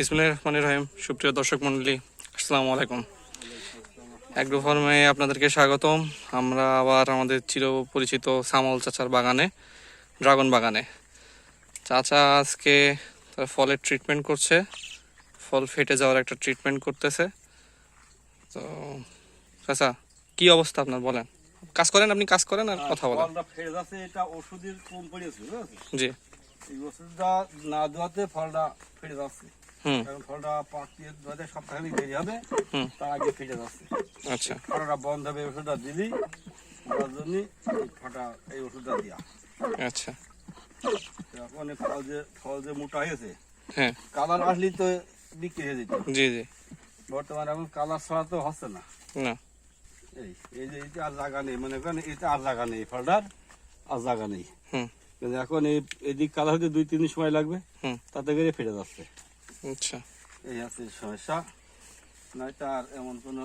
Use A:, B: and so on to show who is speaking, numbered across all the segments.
A: ইসমিল্লাহ রহমান রহিম। সুপ্রিয় দর্শক মন্ডলী আসসালামু আলাইকুম। অ্যাগ্রো ফার্মে আপনাদেরকে স্বাগতম। আমরা আবার আমাদের চির পরিচিত সামল চাচার বাগানে ড্রাগন বাগানে। চাচা আজকে তার ফলের ট্রিটমেন্ট করছে। ফল ফেটে যাওয়ার একটা ট্রিটমেন্ট করতেছে। তো চাচা কি অবস্থা আপনার বলেন? কাজ করেন আপনি কাজ করেন আর কথা বলেন।
B: এটা ওষুধের কম
A: জি।
B: এই ওষুধটা না দেওয়াতে ফলটা ফেটে যাচ্ছে। কারণ ফলটা পাকতে ধরে সপ্তাহখানিক দেরি হবে তার আগে ফেটে যাচ্ছে।
A: আচ্ছা।
B: ফাটাটা বন্ধ হবে ওষুধটা দিলি এই ওষুধটা দিয়া।
A: আচ্ছা।
B: এখন ফল যে ফল যে মোটা হয়েছে
A: হ্যাঁ।
B: কালার আসলেই তো বিক্রি হয়ে যেত।
A: জি জি।
B: বর্তমানে এখন কালার ছাড়া তো হচ্ছে না।
A: না।
B: এই এই যে এটা আর জায়গা নেই মনে করেন এটা আর জায়গা নেই ফলটার আর জায়গা নেই।
A: হুম।
B: কিন্তু এখন এই এদিক কালার হতে দুই তিন দিন সময় লাগবে। তাতে করে ফেটে যাচ্ছে
A: আচ্ছা।
B: এই আছে সমস্যা নয়তো আর এমন কোনো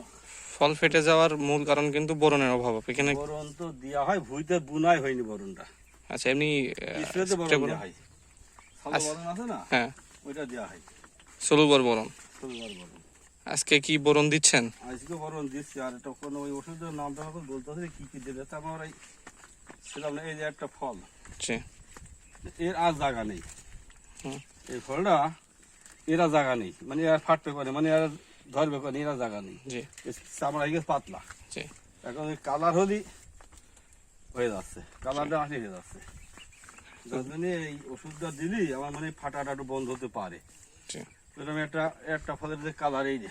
A: ফল ফেটে যাওয়ার মূল কারণ কিন্তু বোরনের অভাব। এখানে
B: বরণ তো দেওয়া হয় ভুইতে বুনাই হয়নি বরণটা
A: আচ্ছা এমনি
B: দেওয়া হয়।
A: আচ্ছা।
B: বরণ আছে না?
A: হ্যাঁ।
B: ওইটা দেওয়া হয়।
A: Soluble boron? আজকে কি বোরন দিচ্ছেন?
B: আজকে দিচ্ছি আর এটা কোনো ওই ওষুধের নামটা বলতে কি কি দেবে তা আমার ছিলাম এই যে একটা ফল। এর আর জায়গা নেই। এই ফলটা এরা জায়গা নেই। মানে এরা ফাটতে পারে মানে এরা ধরবে করে এরা জায়গা নেই। চামড়া গেছে পাতলা। এখন কালার হলি হয়ে যাচ্ছে। কালারটা আসলে হয়ে যাচ্ছে। এই ওষুধটা দিলি আমার মানে ফাটাটা একটু বন্ধ হতে পারে। এরকম একটা একটা ফলের যে কালার এই যে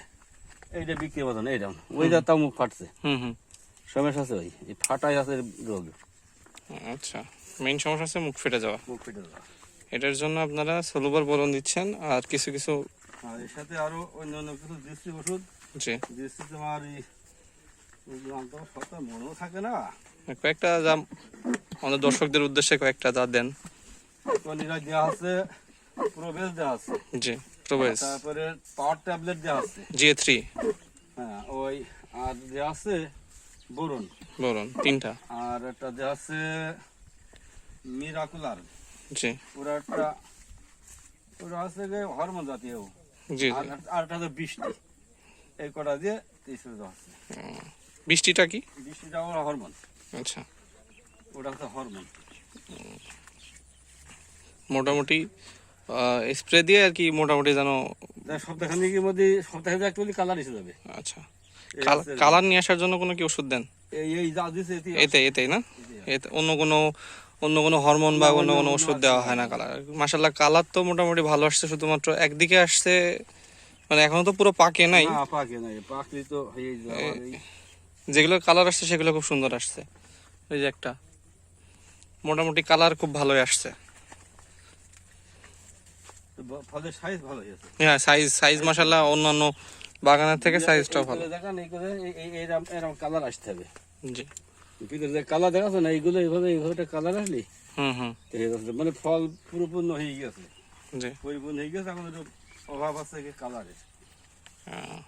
B: এইটা বিক্রি হবে না এইরকম ওইটা তাও মুখ ফাটছে।
A: হুম হুম।
B: সমস্যা আছে ওই এই ফাটাই আছে রোগ।
A: আচ্ছা মেইন সমস্যা হচ্ছে মুখ ফেটে যাওয়া।
B: মুখ ফেটে যাওয়া।
A: এটার জন্য আপনারা সলুবর বোরন দিচ্ছেন আর কিছু কিছু
B: আর এর সাথে আরও অন্য অন্য কিছু দিচ্ছি ওষুধ।
A: জি।
B: দিচ্ছি তোমার এই মনেও থাকে না।
A: কয়েকটা যা আমাদের দর্শকদের উদ্দেশ্যে কয়েকটা যা দেন।
B: কলিরা দেওয়া আছে প্রবেশ দেওয়া আছে।
A: জি প্রবেশ।
B: তারপরে পাওয়ার ট্যাবলেট দেওয়া আছে।
A: GA three.
B: হ্যাঁ ওই আর দেওয়া আছে বোরন।
A: বোরন তিনটা।
B: আর একটা আছে মিরাকুলার।
A: জি।
B: ওরা একটা ওরা আছে যে হরমোন জাতীয়।
A: জি
B: আর একটা বৃষ্টি। এই কটা দিয়ে তিরিশ আছে।
A: বৃষ্টিটা কি?
B: বৃষ্টিটা হরমোন।
A: আচ্ছা।
B: ওটা হচ্ছে হরমোন।
A: মোটামুটি স্প্রে দিয়ে আর কি মোটামুটি যেন
B: সপ্তাহখানিকের মধ্যে সপ্তাহে একটা কালার এসে যাবে।
A: আচ্ছা। কালার নিয়ে আসার জন্য কোনো কি ওষুধ দেন?
B: এতে
A: এতে এতেই না? এতে অন্য কোনো অন্য কোনো হরমোন বা অন্য কোনো ওষুধ দেওয়া হয় না কালার। মাসাল্লাহ কালার তো মোটামুটি ভালো আসছে শুধুমাত্র একদিকে আসছে মানে এখনও তো পুরো পাকে নাই।
B: পাকে নাই পাকলি তো যাবে এই
A: যেগুলো কালার আসছে সেগুলো খুব সুন্দর আসছে। এই যে একটা মোটামুটি কালার খুব ভালোই আসছে। হ্যাঁ সাইজ সাইজ মাসাল্লাহ অন্যান্য বাগানের থেকে সাইজটাও ভালো।
B: দেখেন এইগুলো এই- এই- এইরকম এরকম কালার আসতে হবে
A: জি।
B: ভিতরে যে কালার দেখাচ্ছে না এইগুলো এইভাবে এইভাবে কালার আসলি?
A: হুম হুম।
B: হয়ে যাচ্ছে। মানে ফল পুরোপূর্ণ হয়ে গেছে।
A: জি।
B: পরিপূর্ণ হয়ে গেছে এখন একটু অভাব আছে কালারের
A: আহ,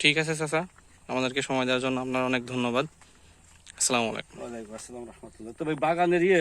A: ঠিক আছে চাচা। আমাদেরকে সময় দেওয়ার জন্য আপনার অনেক ধন্যবাদ। আসসালামু আলাইকুম।
B: ওয়ালাইকুম আসসালাম রহমতুল্লাহ। তবে বাগানের ইয়ে